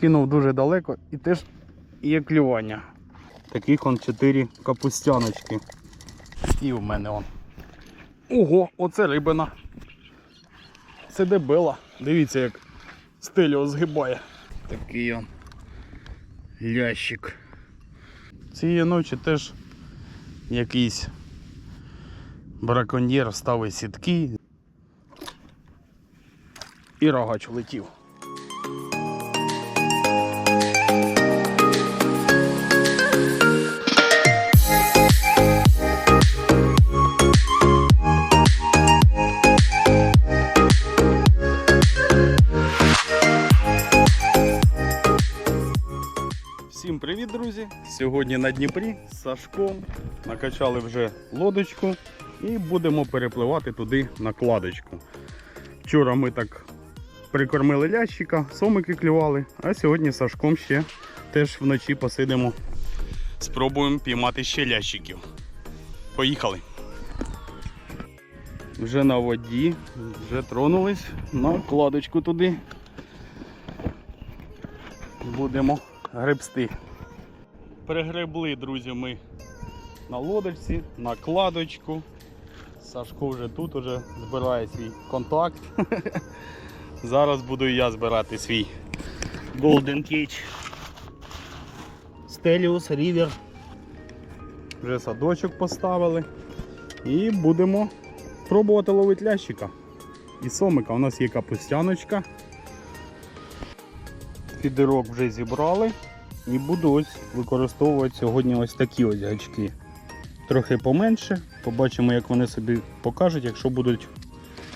Кинув дуже далеко і теж є клювання. Таких он 4 капустяночки. І в мене он. Ого, оце рибина. Це дебела. Дивіться, як стелю згибає. Такий он лящик. Цієї ночі теж якийсь браконьєр ставить сітки. І рогач влетів. Сьогодні на Дніпрі з Сашком накачали вже лодочку і будемо перепливати туди на кладочку. Вчора ми так прикормили лящика, сомики клювали, а сьогодні з Сашком ще теж вночі посидимо. Спробуємо піймати ще лящиків. Поїхали! Вже на воді, вже тронулись на кладочку туди. Будемо гребсти. Перегребли, друзі, ми на лодочці, на кладочку. Сашко вже тут уже збирає свій контакт. Зараз буду я збирати свій Golden Cage. Stelius River. Вже садочок поставили. І будемо пробувати ловити лящика. І сомика. У нас є капустяночка. Фідерок вже зібрали. І буду ось використовувати сьогодні ось такі ось гачки. Трохи поменше. Побачимо, як вони собі покажуть. Якщо будуть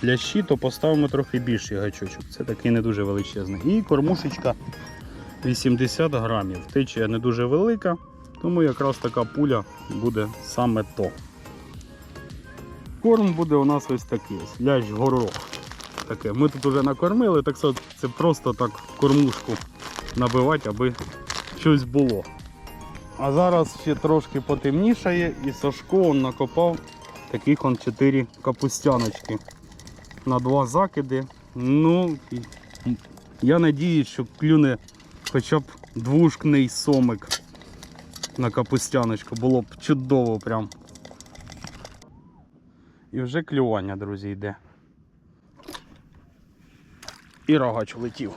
лящі, то поставимо трохи більший гачочок. Це такий не дуже величезний. І кормушечка 80 грамів. Течія не дуже велика, тому якраз така пуля буде саме то. Корм буде у нас ось такий ось, лящ горох. Таке. Ми тут вже накормили, так це просто так кормушку набивати, аби щось було. А зараз ще трошки потемнішає і Сашко он накопав таких он 4 капустяночки на два закиди. Ну, я надіюсь, що клюне хоча б двушкний сомик на капустяночку. Було б чудово прям. І вже клювання, друзі, йде. І рогач влетів.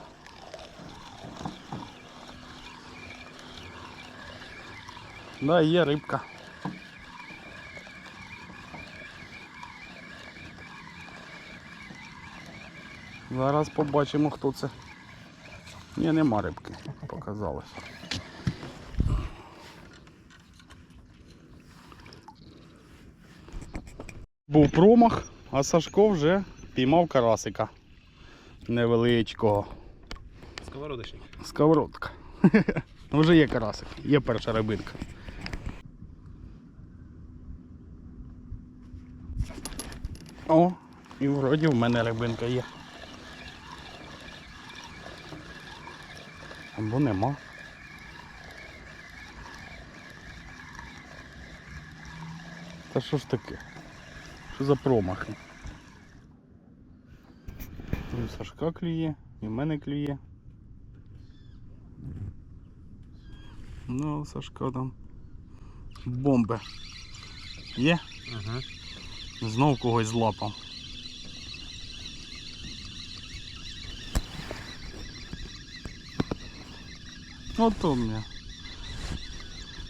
Да, є рибка. Зараз побачимо, хто це. Ні, нема рибки, показалось. Був промах, а Сашко вже піймав карасика невеличкого. Сковородочник. Сковородка. Вже є карасик, є перша рибинка. О, і вроді в мене рибинка є. Або нема. Та що ж таке? Що за промахи? І Сашка клює, і в мене клює. Ну, Сашка там бомби. Є? Ага. Знов когось злапав. Ото мене.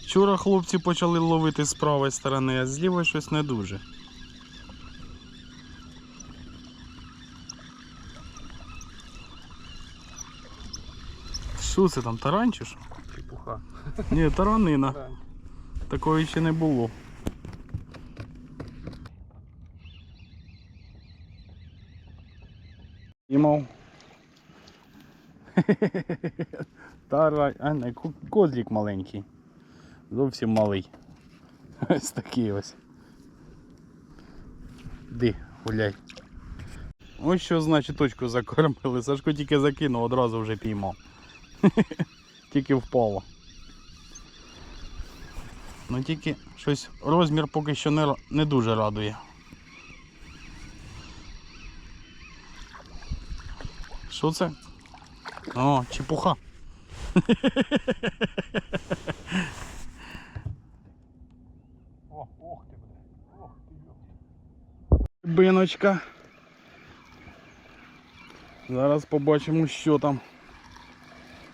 Вчора хлопці почали ловити з правої сторони, а з лівої щось не дуже. Що це там, тарань чи що? Чепуха. Ні, таранина. Такої ще не було. Імав. Тара... А, не, ко- козлік маленький. Зовсім малий. Ось такий ось. Ди, гуляй. Ось що значить точку закормили. Сашко тільки закинув, одразу вже піймав. Тільки впало. Ну тільки щось розмір поки що не, не дуже радує. Що це? О, чепуха. О, ох ти, бля. Ох ти, йоп. Биночка. Зараз побачимо, що там.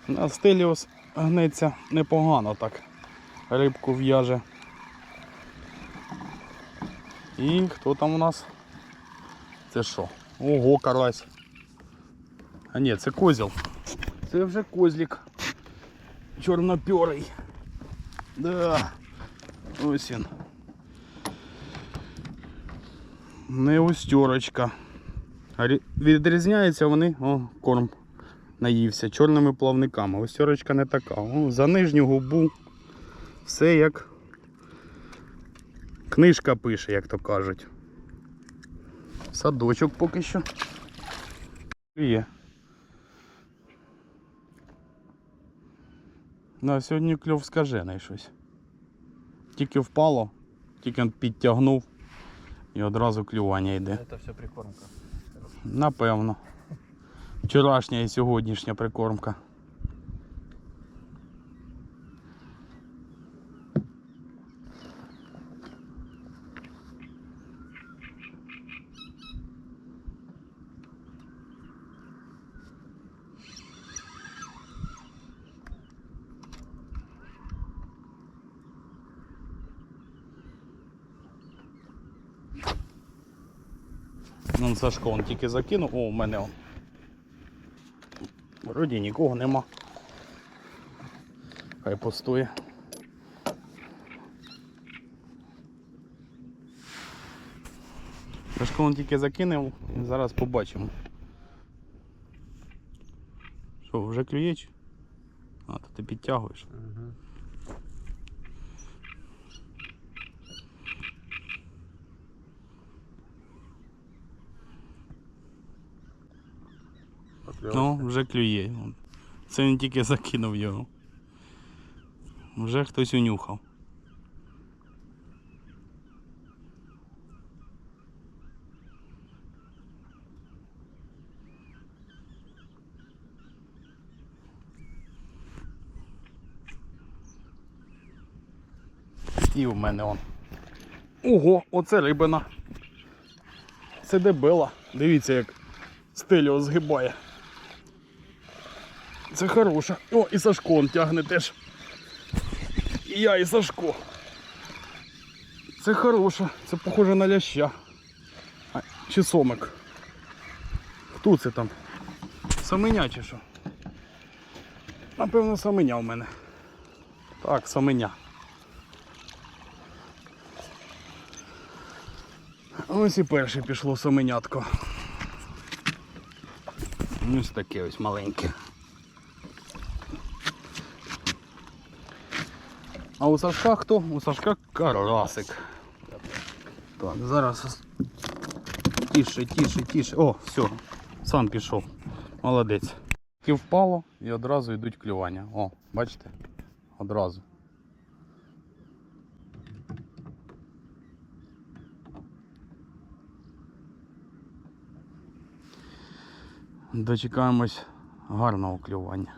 На стеліос гнеться непогано так. Рибку в'яже. І хто там у нас? Це що? Ого, карась. А ні, це козіл. Це вже козлік. Чорнопьорий. Да. Ось. Не устьорочка. А Відрізняються вони, о, корм наївся, чорними плавниками. Устьорочка не така. О, за нижню губу. Все як книжка пише, як то кажуть. Садочок поки що. Є. На сьогодні кльов скажений щось. Тільки впало, тільки підтягнув і одразу клювання йде. Це все прикормка. Напевно. Вчорашня і сьогоднішня прикормка. Сашко он тільки закинув. О, у мене он. Вроді нікого нема. Хай постоє. Сашко он тільки закинув, зараз побачимо. Що, вже клює? чи? А, то ти підтягуєш. Угу. Ну, вже клює. Це він тільки закинув його. Вже хтось унюхав. І в мене он. Ого, оце рибина. Це дебела. Дивіться, як стелю згибає. Це хороша. О, і Сашко он тягне теж. І я, і Сашко. Це хороша. Це похоже на ляща. А, чи сомик. Хто це там? Саменя чи що? Напевно, саменя в мене. Так, саменя. Ось і перше пішло саменятко. Ось таке ось маленьке. А у Сашка хто? У Сашка карасик. Так, зараз. Тише, тише, тише. О, все, сам пішов. Молодець. І впало і одразу йдуть клювання. О, бачите? Одразу. Дочекаємось гарного клювання.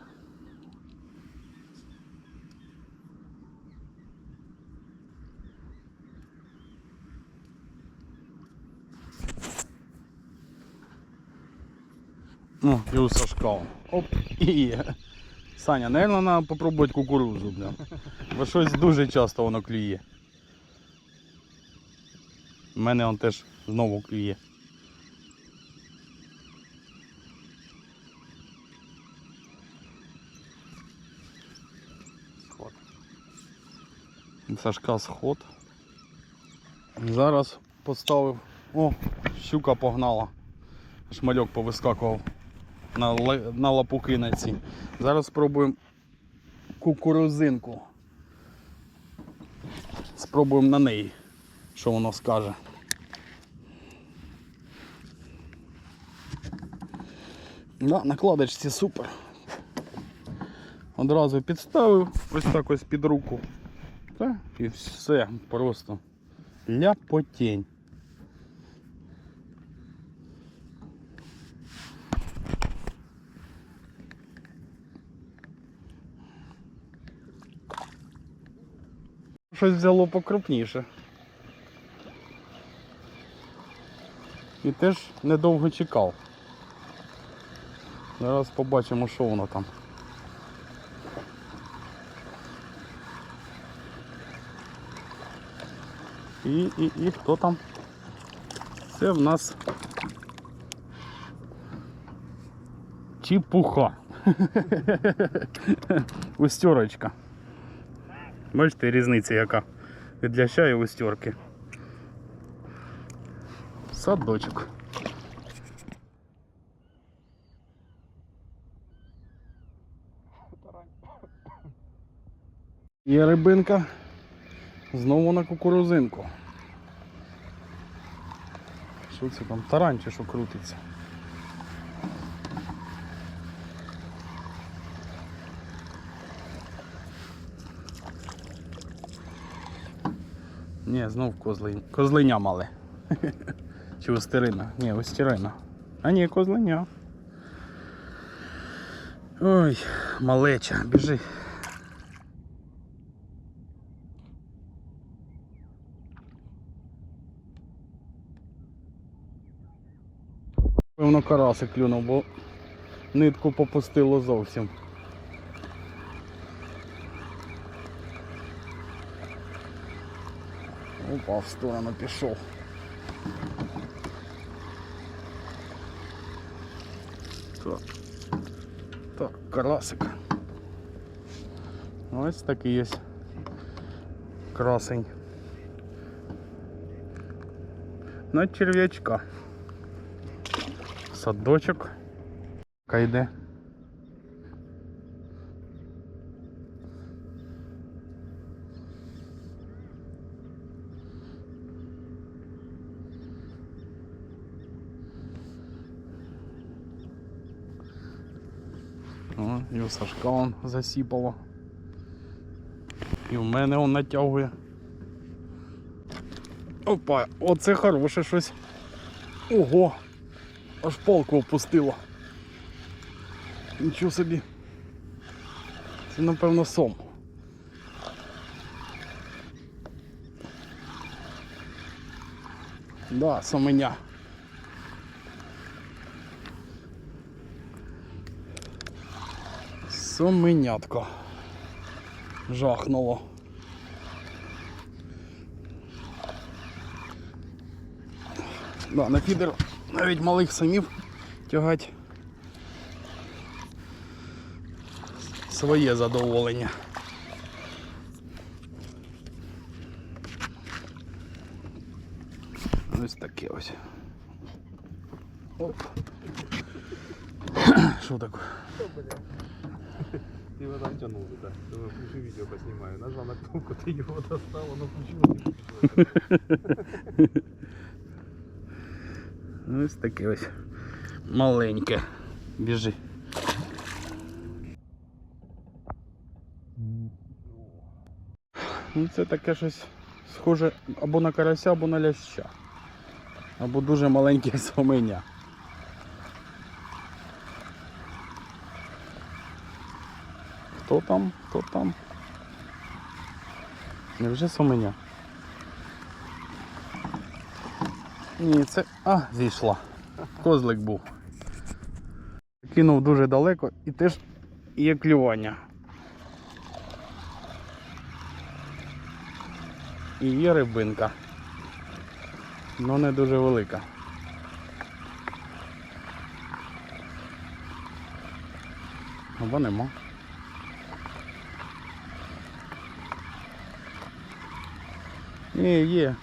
Ну, і у Сашка. Оп, і є. Саня, наверное, треба попробувати кукурузу, бля. Бо щось дуже часто воно клює. У мене он теж знову клює. Сход. Сашка сход. Зараз поставив. О, щука погнала. Шмальок повискакував на, на лапуки на ці. Зараз спробуємо кукурузинку. Спробуємо на неї, що воно скаже. Да, накладочці супер. Одразу підставив ось так ось під руку. Та, і все просто ляпотень. Щось взяло покрупніше. І теж недовго чекав. Зараз побачимо, що воно там. І, і, і хто там? Це в нас чепуха. Устьорочка. Бачите, різниця яка від ляща і устьорки. Садочок. Є рибинка. Знову на кукурузинку. Що це там? Тарань чи що крутиться? Ні, знов козли... козлиня мале. Чи остерина? Ні, остерина. А ні, козлиня. Ой, малеча, біжи. Певно карасик клюнув, бо нитку попустило зовсім. Опа, в сторону пішов. Так. Так, карасик. Ось такий є. Красень. На черв'ячка. Садочок. Кайде. О, і у Сашка он засіпало. І в мене он натягує. Опа, оце хороше щось. Ого! Аж палку опустило. Нічого собі. Це напевно сом. Да, соменя. Соменятко. Жахнуло. Да, на фідер навіть малих самів тягать. Своє задоволення. Ось таке ось. Оп. Що таке? Ты его там тянул туда. Думаю, включу видео поснимаю. Нажал на кнопку, ты его достал, оно включилось. включилось. Ось таке ось маленьке. Біжи. Ну це таке щось схоже або на карася, або на ляща. Або дуже маленьке соменя. Хто там? Хто там? Невже соменя? Ні, це. А, зійшла. Козлик був. Кинув дуже далеко і теж є клювання. І є рибинка. Ну не дуже велика. Або нема. Ні, є.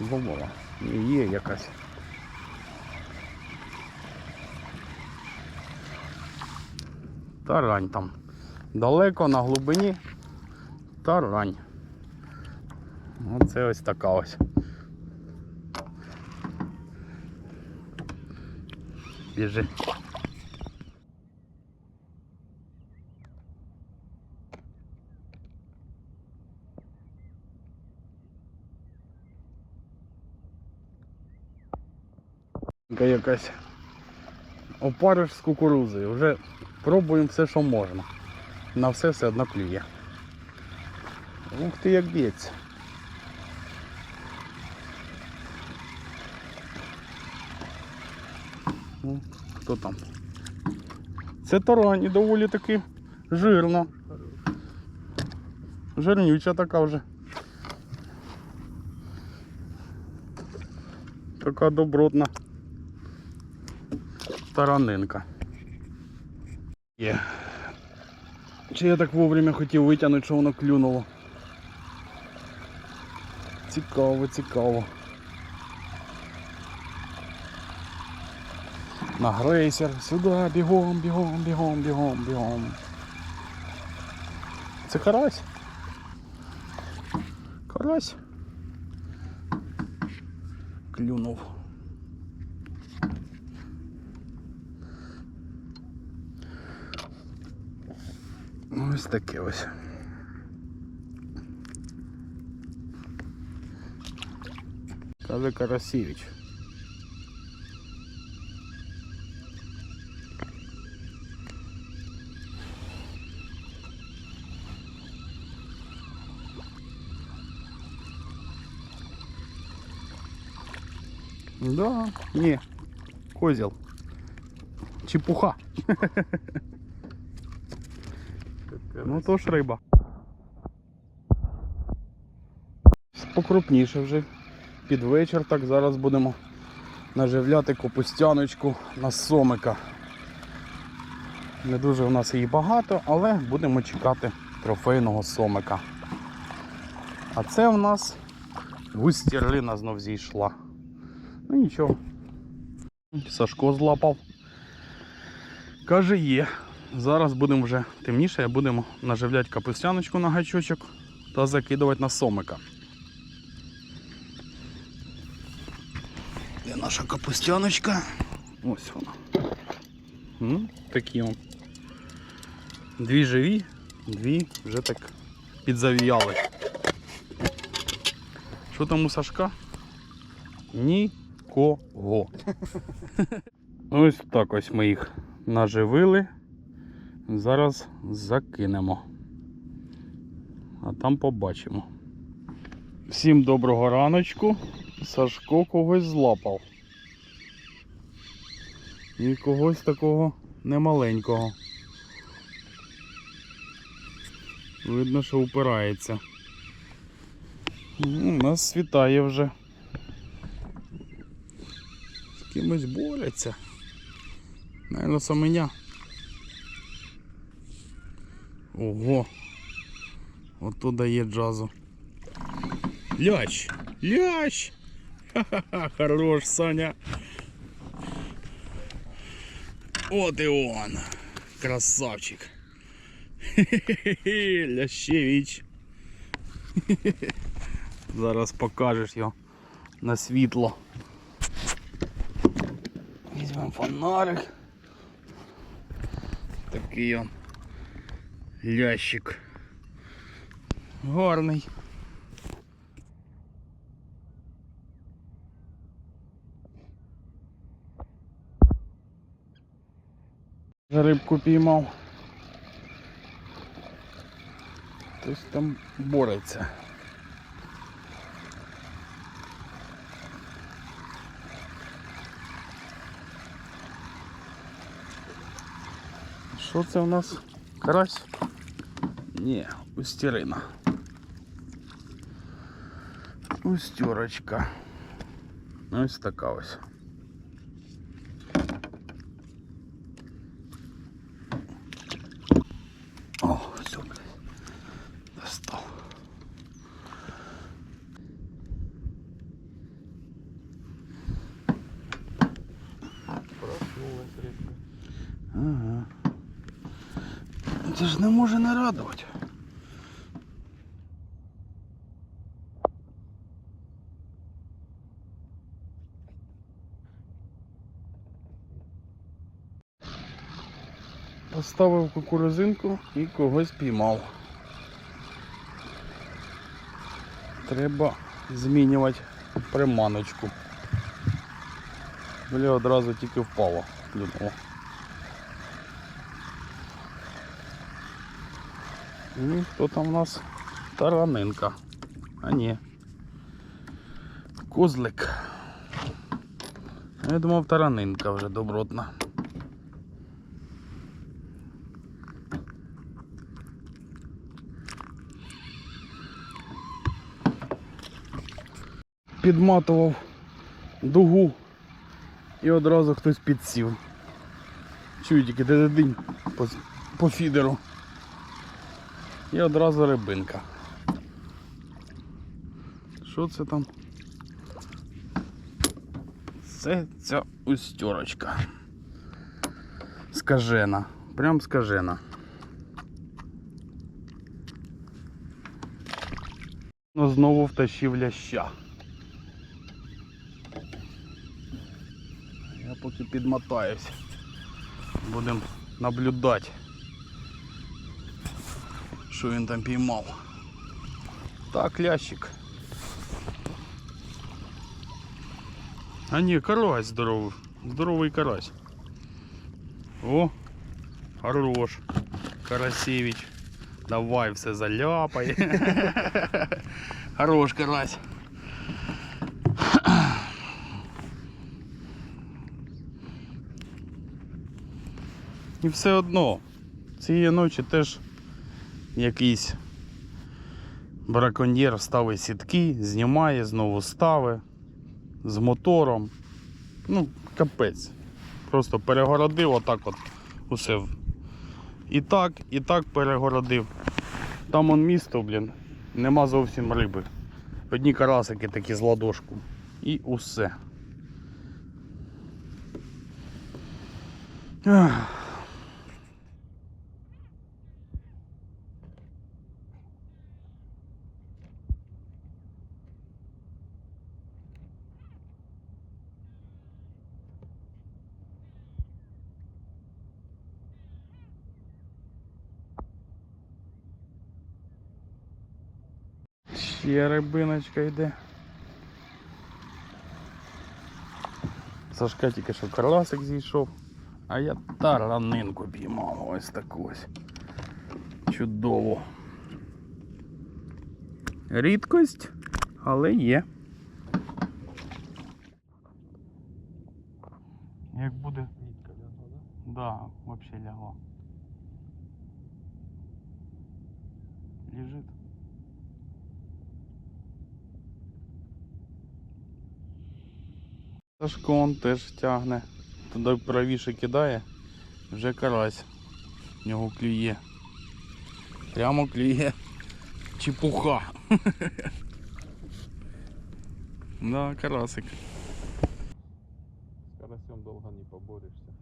Бомбова. Ні, є якась. Тарань там. Далеко на глибині. Тарань. Оце ось така ось. Біжи. Яка якась опариш з кукурузою. Вже пробуємо все, що можна. На все все одно клює. Ух ти, як б'ється. Ну, хто там? Це тарані доволі таки жирна. Жирнюча така вже. Така добротна таранинка. Є. Чи я так вовремя хотів витягнути, що воно клюнуло? Цікаво, цікаво. На грейсер, сюди, бігом, бігом, бігом, бігом, бігом. Це карась. Карась. Клюнув. Ось таке ось. Каже Карасевич. Да, не, козел. Чепуха. Ну то ж риба. Покрупніше вже. Під вечір так зараз будемо наживляти капустяночку на сомика. Не дуже в нас її багато, але будемо чекати трофейного сомика. А це в нас густірлина знов зійшла. Ну нічого. Сашко злапав. Каже, є. Зараз будемо вже темніше, будемо наживляти капустяночку на гачочок та закидувати на сомика. Де наша капустяночка? Ось вона. Ну, такі он. Дві живі, дві вже так підзавіяли. Що там у Сашка? Нікого. Ось так ось ми їх наживили. Зараз закинемо. А там побачимо. Всім доброго раночку. Сашко когось злапав. І когось такого немаленького. Видно, що упирається. Ну, У нас світає вже. З кимось борються. Наверно, саменя. Ого. Ото дає джазу. Лящ! Лящ! Ха-ха-ха, хорош, Саня. От і он. Красавчик. Хе-хе-хе, Лящевич. Зараз покажеш його на світло. Візьмемо фонарик. Такий он лящик. Гарний. Рибку піймав. Хтось там бореться. Що це у нас? Карась? Ні, устірина. Устерочка. Ось така ось. О, все, блядь. Достал. Проснулась рыбка. Ага. Це ж не може не радувати. Поставив кукурузинку і когось піймав. Треба змінювати приманочку. Бля, одразу тільки впало. Клюнуло. І хто там у нас? Таранинка. А ні. Козлик. Я думав, таранинка вже добротна. Підматував дугу і одразу хтось підсів. Чую тільки день по, по фідеру. І одразу рибинка. Що це там? Це ця устьорочка. Скажена. Прям скажена. Ну, знову втащив ляща. поки підмотаюсь. Будемо наблюдати, що він там піймав. Так, лящик. А ні, карась здоровий. Здоровий карась. О, хорош. Карасевич. Давай все заляпай. Хорош карась. І все одно цієї ночі теж якийсь браконьєр ставить сітки, знімає, знову ставить з мотором. Ну, капець. Просто перегородив отак от усе. І так, і так перегородив. Там он місто, блін, нема зовсім риби. Одні карасики такі з ладошку. І усе. Ах. Ще рибиночка йде. Сашка тільки що карласик зійшов, а я таранинку піймав ось таку ось. Чудово. Рідкость, але є. Як буде? Нитка лягла, да? Да, вообще лягла. Сашко он теж тягне. Туди правіше кидає, вже карась. В нього клює. Прямо клює. Чепуха. Да, карасик. С карасем долго не поборешься.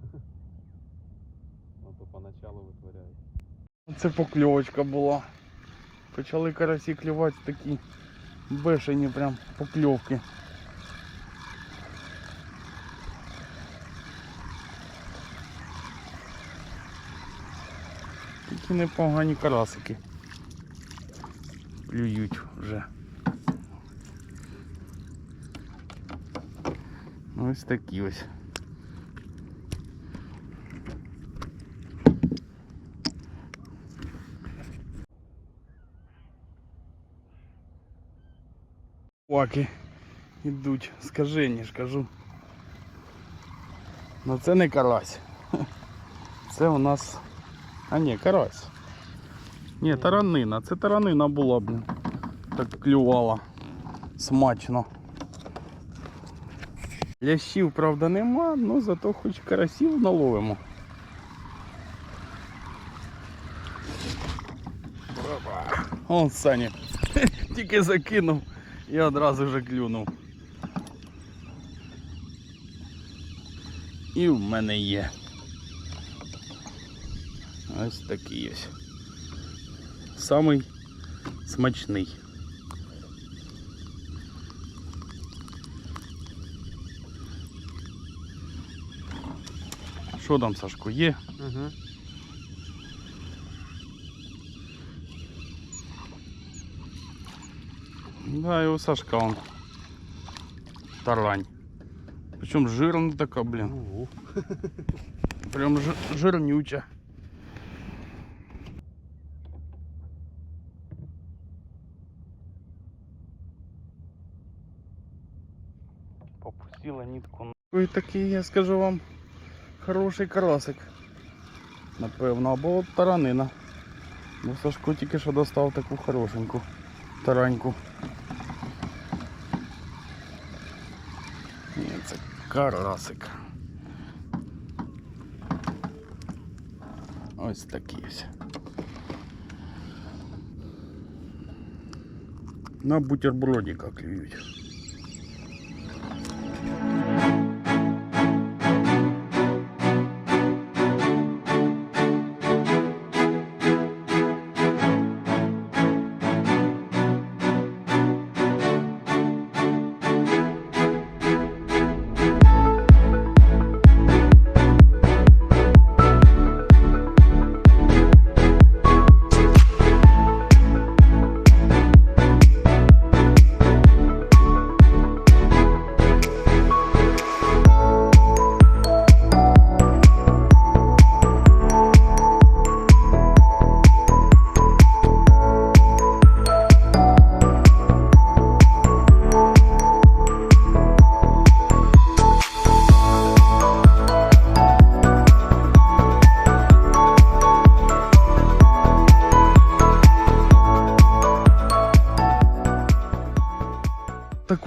А то поначалу вытворяет. Це покльовочка була. Почали карасі клювати такі бешені прям покльовки. Такі непогані карасики. Клюють вже. Ось такі ось. Ваки йдуть, скажені ж кажу. Ну це не карась. Це у нас. А ні, карась. Ні, таранина. Це таранина була, блін. Так клювала. Смачно. Лящів, правда, нема, але зато хоч карасів наловимо. Он Саня. Тільки закинув і одразу вже клюнув. І в мене є. Ось такий ось. Самий смачний. Що там, Сашко, є? Угу. Да, і у Сашка он. Тарань. Причому жирна така, блін. Ого. Прям жи- жирнюча. Попустила нитку. Ой, такий, я скажу вам, хороший карасик. Напевно, або таранина. Бо Сашко тільки що достав таку хорошеньку тараньку. Ні, це карасик. Ось такі ось. На бутербродика клюють.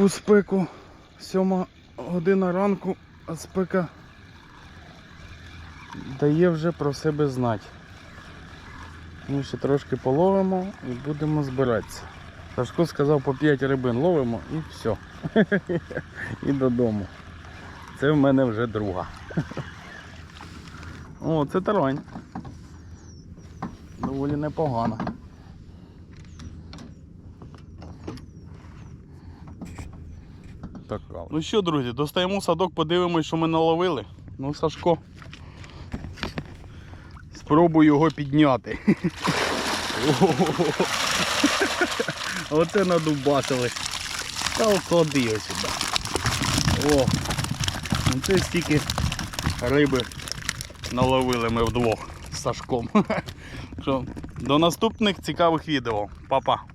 Таку спеку, сьома година ранку, а спека дає вже про себе знати. Ми ще трошки половимо і будемо збиратися. Сашко сказав по 5 рибин ловимо і все. і додому. Це в мене вже друга. О, це тарань. Доволі непогано. Така. Ну що, друзі, достаємо садок, подивимось, що ми наловили. Ну, Сашко. Спробую його підняти. Оце надубасили. Та клади його сюди. О! Ну, Це стільки риби наловили ми вдвох з Сашком. Що, до наступних цікавих відео. Па-па.